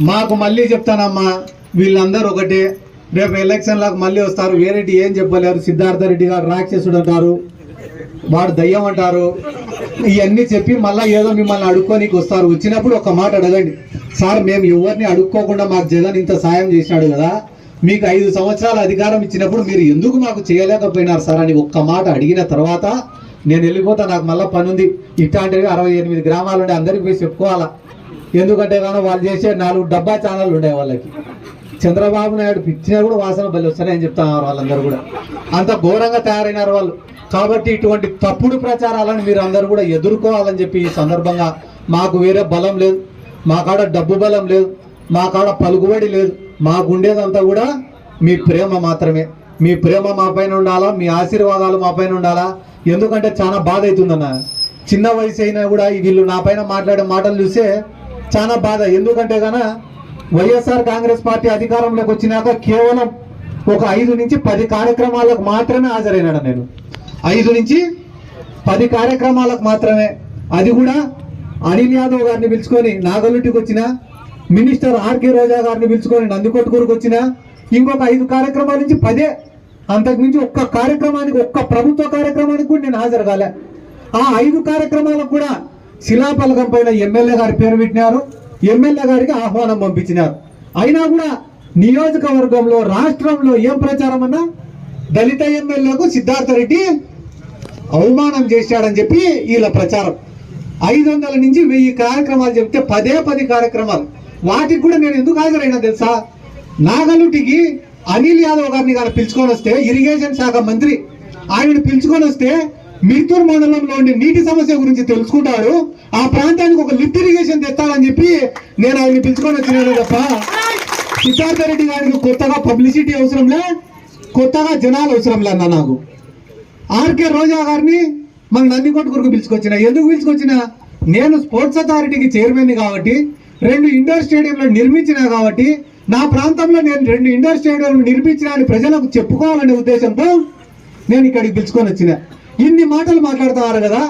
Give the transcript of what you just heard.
మాకు మళ్ళీ చెప్తానమ్మా వీళ్ళందరూ ఒకటే. రేపు ఎలక్షన్లకు మళ్ళీ వస్తారు. వేరేటి ఏం చెప్పలేరు. సిద్ధార్థ రెడ్డి గారు రాక్షసుడు అంటారు. వాడు దయ్యం అంటారు. ఇవన్నీ చెప్పి మళ్ళీ ఏదో మిమ్మల్ని అడుక్కోనికి వస్తారు. వచ్చినప్పుడు ఒక మాట అడగండి. సార్ మేము ఎవరిని అడుక్కోకుండా మాకు జగన్ ఇంత సాయం చేసినాడు కదా. మీకు ఐదు సంవత్సరాల అధికారం ఇచ్చినప్పుడు మీరు ఎందుకు మాకు చేయలేకపోయినారు సార్ అని ఒక్క మాట అడిగిన తర్వాత నేను వెళ్ళిపోతా. నాకు మళ్ళీ పని ఉంది ఇట్లాంటివి అరవై ఎనిమిది గ్రామాలు ఉండే అందరికి పోయి చెప్పుకోవాలా? ఎందుకంటే కానీ వాళ్ళు చేసే నాలుగు డబ్బా ఛానళ్ళు ఉండే వాళ్ళకి. చంద్రబాబు నాయుడు పిచ్చినా కూడా వాసన బలి వస్తాయని చెప్తున్నారు వాళ్ళందరూ కూడా. అంత ఘోరంగా తయారైనారు వాళ్ళు. కాబట్టి ఇటువంటి తప్పుడు ప్రచారాలను మీరు అందరూ కూడా ఎదుర్కోవాలని చెప్పి ఈ సందర్భంగా మాకు వేరే బలం లేదు. మా కాడ డబ్బు బలం లేదు. మా కాడ పలుకుబడి లేదు. మాకు ఉండేదంతా కూడా మీ ప్రేమ మాత్రమే. మీ ప్రేమ మా పైన ఉండాలా? మీ ఆశీర్వాదాలు మా పైన ఉండాలా? ఎందుకంటే చాలా బాధ అవుతుందన్న. చిన్న వయసు అయినా కూడా ఈ వీళ్ళు నా పైన మాట్లాడే మాటలు చూస్తే చాలా బాధ. ఎందుకంటే గన వైఎస్ఆర్ కాంగ్రెస్ పార్టీ అధికారంలోకి వచ్చినాక కేవలం ఒక ఐదు నుంచి పది కార్యక్రమాలకు మాత్రమే హాజరైనాడు నేను. ఐదు నుంచి పది కార్యక్రమాలకు మాత్రమే. అది కూడా అనిల్ యాదవ్ గారిని పిలుచుకొని నాగలుటికి వచ్చిన మినిస్టర్ ఆర్కే రోజా గారిని పిలుచుకొని నందికొట్టుకూరుకు వచ్చిన ఇంకొక ఐదు కార్యక్రమాల నుంచి పదే అంతకుమించి ఒక్క కార్యక్రమానికి ఒక్క ప్రభుత్వ కార్యక్రమానికి కూడా నేను హాజరు కాలే. ఆ ఐదు కార్యక్రమాలకు కూడా శిలాఫలకం పైన ఎమ్మెల్యే గారి పేరు పెట్టినారు. ఎమ్మెల్యే గారికి ఆహ్వానం పంపించినారు. అయినా కూడా నియోజకవర్గంలో రాష్ట్రంలో ఏం ప్రచారం అన్నా దళిత ఎమ్మెల్యేకు సిద్ధార్థ రెడ్డి అవమానం చేశాడని చెప్పి వీళ్ళ ప్రచారం. ఐదు వందల నుంచి వెయ్యి కార్యక్రమాలు చెప్తే పదే పది కార్యక్రమాలు. వాటికి కూడా నేను ఎందుకు హాజరైనా తెలుసా? నాగలుటికి అనిల్ యాదవ్ గారిని కానీ పిలుచుకొని వస్తే ఇరిగేషన్ శాఖ మంత్రి ఆయన పిలుచుకొని వస్తే మిర్తూర్ మండలంలో ఉండే నీటి సమస్య గురించి తెలుసుకుంటారు. ఆ ప్రాంతానికి ఒక లిఫ్ట్ ఇరిగేషన్ తెస్తారని చెప్పి నేను ఆయన్ని పిలుచుకొని వచ్చినాను తప్ప. సిద్ధార్థ రెడ్డి గారికి కొత్తగా పబ్లిసిటీ అవసరంలే కొత్తగా జనాలు అవసరంలే అన్న నాకు. ఆర్కే రోజా గారిని మన నందికొట్టు కొరకు పిలుచుకొచ్చిన. ఎందుకు పిలుచుకొచ్చిన? నేను స్పోర్ట్స్ అథారిటీకి చైర్మన్ కాబట్టి రెండు ఇండోర్ స్టేడియంలు నిర్మించిన కాబట్టి నా ప్రాంతంలో నేను రెండు ఇండోర్ స్టేడియంలు నిర్మించిన ప్రజలకు చెప్పుకోవాలనే ఉద్దేశంతో నేను ఇక్కడికి పిలుచుకొని వచ్చిన. ఇన్ని మాటలు మాట్లాడుతున్నారు కదా